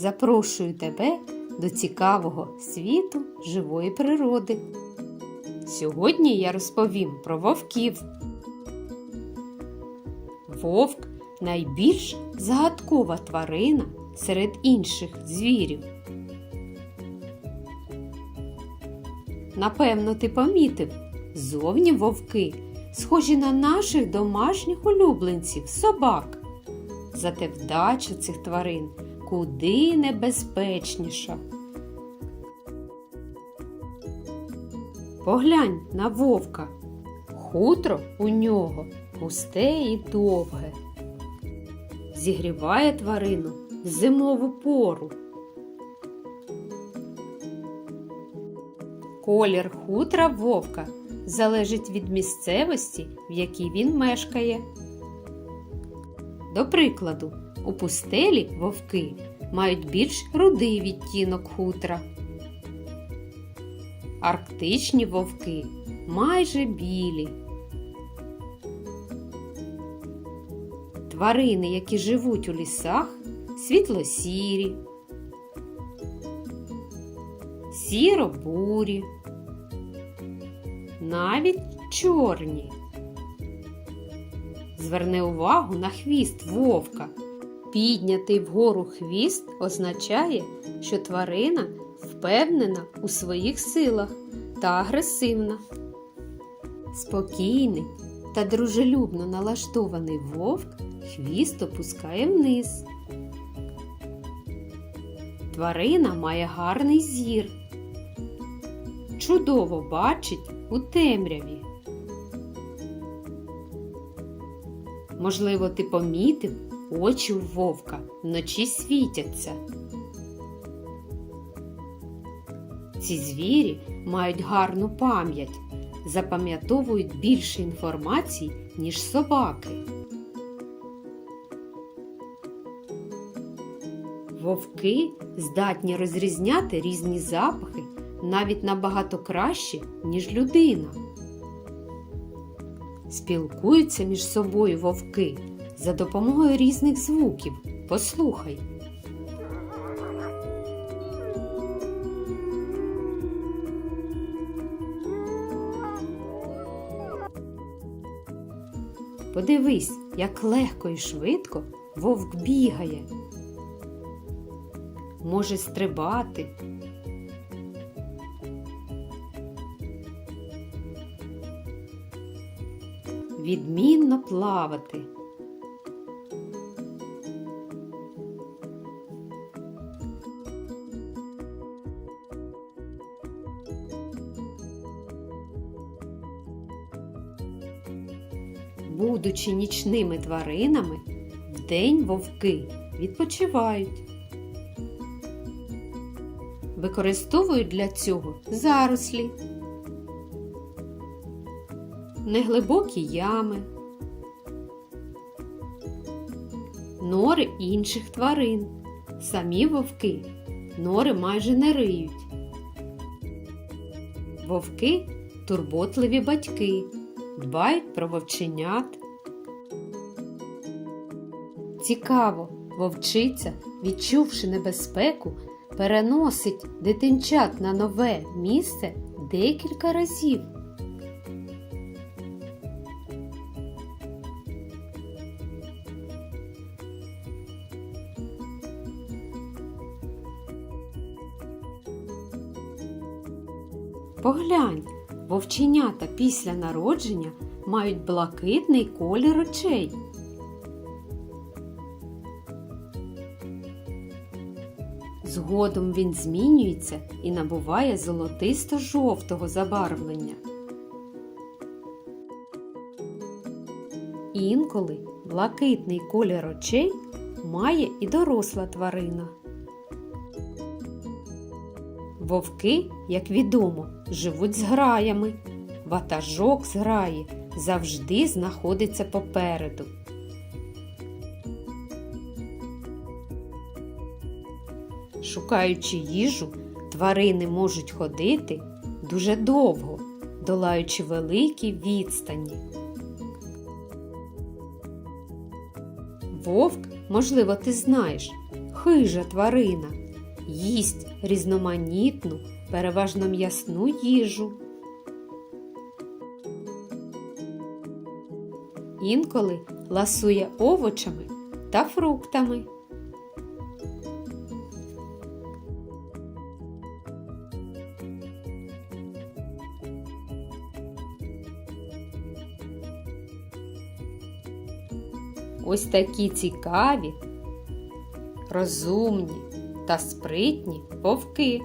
запрошую тебе до цікавого світу живої природи. Сьогодні я розповім про вовків. Вовк найбільш загадкова тварина серед інших звірів. Напевно, ти помітив, зовні вовки схожі на наших домашніх улюбленців собак. Зате вдача цих тварин куди небезпечніша. Поглянь на вовка. Хутро у нього густе і довге. Зігріває тварину в зимову пору. Колір хутра вовка залежить від місцевості, в якій він мешкає. До прикладу, у пустелі вовки мають більш рудий відтінок хутра. Арктичні вовки майже білі. Тварини, які живуть у лісах, світло-сірі, сіро-бурі, навіть чорні. Зверни увагу на хвіст вовка. Піднятий вгору хвіст означає, що тварина впевнена у своїх силах та агресивна. Спокійний та дружелюбно налаштований вовк хвіст опускає вниз. Тварина має гарний зір. Чудово бачить у темряві. Можливо, ти помітив, очі у вовка вночі світяться. Ці звірі мають гарну пам'ять, запам'ятовують більше інформації, ніж собаки. Вовки здатні розрізняти різні запахи навіть набагато краще, ніж людина. Спілкуються між собою вовки за допомогою різних звуків. Послухай. Подивись, як легко і швидко вовк бігає. Може стрибати. Відмінно плавати. Будучи нічними тваринами, вдень вовки відпочивають. Використовують для цього зарослі, неглибокі ями, нори інших тварин. Самі вовки нори майже не риють. Вовки турботливі батьки, дбають про вовченят. Цікаво, вовчиця, відчувши небезпеку, переносить дитинчат на нове місце декілька разів. Поглянь, вовченята після народження мають блакитний колір очей. Згодом він змінюється і набуває золотисто-жовтого забарвлення. Інколи блакитний колір очей має і доросла тварина. Вовки, як відомо, живуть з граями. Ватажок з граї завжди знаходиться попереду. Шукаючи їжу, тварини можуть ходити дуже довго, долаючи великі відстані. Вовк, можливо, ти знаєш, хижа тварина, їсть різноманітну, переважно м'ясну їжу. Інколи ласує овочами та фруктами. Ось такі цікаві, розумні та спритні вовки.